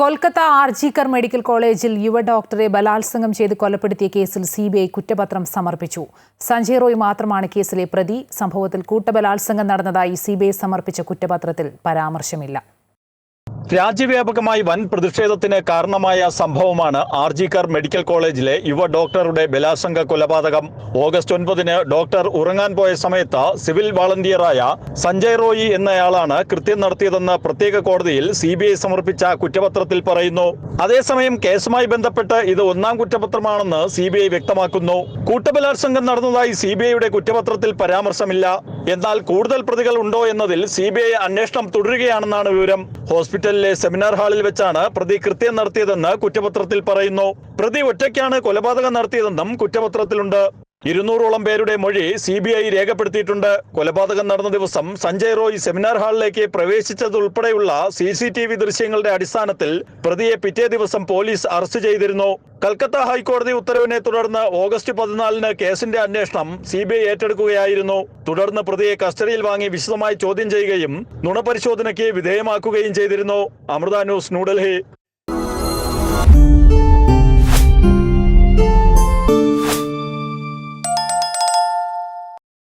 Kolkata RG Kar medical കോളേജിൽ യുവ ഡോക്ടറെ ബലാത്സംഗം ചെയ്ത് കൊലപ്പെടുത്തിയ കേസിൽ സി ബി ഐ കുറ്റപത്രം സമർപ്പിച്ചു. സഞ്ജയ് റോയ് മാത്രമാണ് കേസിലെ പ്രതി. സംഭവത്തിൽ കൂട്ടബലാത്സംഗം നടന്നതായി സി ബി ഐ സമർപ്പിച്ച കുറ്റപത്രത്തിൽ പരാമർശമില്ല. രാജ്യവ്യാപകമായി വൻ പ്രതിഷേധത്തിന് കാരണമായ സംഭവമാണ് ആർജിക്കാർ മെഡിക്കൽ കോളേജിലെ യുവ ഡോക്ടറുടെ ബലാത്സംഗ കൊലപാതകം. ഓഗസ്റ്റ് ഒൻപതിന് ഡോക്ടർ ഉറങ്ങാൻ പോയ സമയത്ത് സിവിൽ വാളണ്ടിയറായ സഞ്ജയ് റോയി എന്നയാളാണ് കൃത്യം നടത്തിയതെന്ന് പ്രത്യേക കോടതിയിൽ സി സമർപ്പിച്ച കുറ്റപത്രത്തിൽ പറയുന്നു. അതേസമയം കേസുമായി ബന്ധപ്പെട്ട് ഇത് ഒന്നാം കുറ്റപത്രമാണെന്ന് സി വ്യക്തമാക്കുന്നു. കൂട്ടബലാത്സംഗം നടന്നതായി സി കുറ്റപത്രത്തിൽ പരാമർശമില്ല. എന്നാൽ കൂടുതൽ പ്രതികൾ ഉണ്ടോ എന്നതിൽ സി അന്വേഷണം തുടരുകയാണെന്നാണ് വിവരം. ഹോസ്പിറ്റലിലെ സെമിനാർ ഹാളിൽ വെച്ചാണ് പ്രതി കൃത്യം നടത്തിയതെന്ന് കുറ്റപത്രത്തിൽ പറയുന്നു. പ്രതി ഒറ്റയ്ക്കാണ് കൊലപാതകം നടത്തിയതെന്നും കുറ്റപത്രത്തിലുണ്ട്. ഇരുന്നൂറോളം പേരുടെ മൊഴി സി ബി ഐ രേഖപ്പെടുത്തിയിട്ടുണ്ട്. കൊലപാതകം നടന്ന ദിവസം സഞ്ജയ് റോയ് സെമിനാർ ഹാളിലേക്ക് പ്രവേശിച്ചതുൾപ്പെടെയുള്ള സി സി ടി വി ദൃശ്യങ്ങളുടെ അടിസ്ഥാനത്തിൽ പ്രതിയെ പിറ്റേ ദിവസം പോലീസ് അറസ്റ്റ് ചെയ്തിരുന്നു. കൽക്കത്ത ഹൈക്കോടതി ഉത്തരവിനെ തുടർന്ന് ഓഗസ്റ്റ് പതിനാലിന് കേസിന്റെ അന്വേഷണം സി ബി ഐ ഏറ്റെടുക്കുകയായിരുന്നു. തുടർന്ന് പ്രതിയെ കസ്റ്റഡിയിൽ വാങ്ങി വിശദമായി ചോദ്യം ചെയ്യുകയും നുണപരിശോധനയ്ക്ക് വിധേയമാക്കുകയും ചെയ്തിരുന്നു. അമൃത ന്യൂസ് ന്യൂഡൽഹി.